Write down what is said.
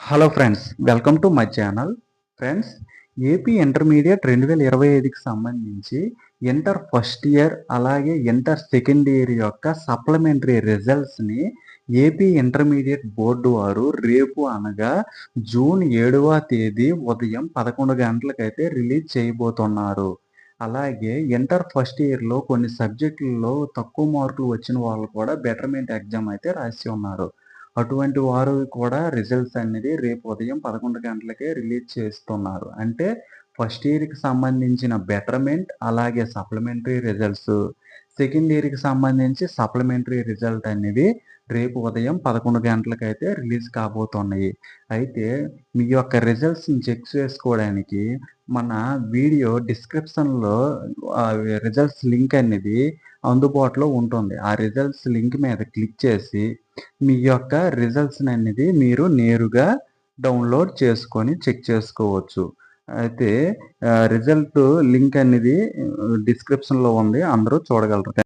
Hello friends welcome to my channel friends AP intermediate రెండు వేల ఇరవై ఐదుకి సంబంధించి ఇంటర్ ఫస్ట్ ఇయర్ అలాగే ఇంటర్ సెకండ్ ఇయర్ యొక్క సప్లిమెంటరీ రిజల్ట్స్ని ఏపీ ఇంటర్మీడియట్ బోర్డు వారు రేపు అనగా జూన్ ఏడవ తేదీ ఉదయం పదకొండు గంటలకైతే రిలీజ్ చేయబోతున్నారు. అలాగే ఇంటర్ ఫస్ట్ ఇయర్లో కొన్ని సబ్జెక్టుల్లో తక్కువ మార్కులు వచ్చిన వాళ్ళు కూడా బెటర్మెంట్ ఎగ్జామ్ అయితే రాసి ఉన్నారు. అటువంటి వారు కూడా రిజల్ట్స్ అనేది రేపు ఉదయం పదకొండు గంటలకే రిలీజ్ చేస్తున్నారు. అంటే ఫస్ట్ ఇయర్కి సంబంధించిన బెటర్మెంట్ అలాగే సప్లిమెంటరీ రిజల్ట్స్ సెకండ్ ఇయర్కి సంబంధించి సప్లిమెంటరీ రిజల్ట్ అనేది రేపు ఉదయం పదకొండు గంటలకైతే రిలీజ్ కాబోతున్నాయి. అయితే మీ యొక్క రిజల్ట్స్ని చెక్ చేసుకోవడానికి మన వీడియో డిస్క్రిప్షన్లో రిజల్ట్స్ లింక్ అనేది అందుబాటులో ఉంటుంది. ఆ రిజల్ట్స్ లింక్ మీద క్లిక్ చేసి మీ యొక్క రిజల్ట్స్ అనేది మీరు నేరుగా డౌన్లోడ్ చేసుకొని చెక్ చేసుకోవచ్చు. అయితే రిజల్ట్ లింక్ అనేది డిస్క్రిప్షన్లో ఉంది. అందరూ చూడగలరు.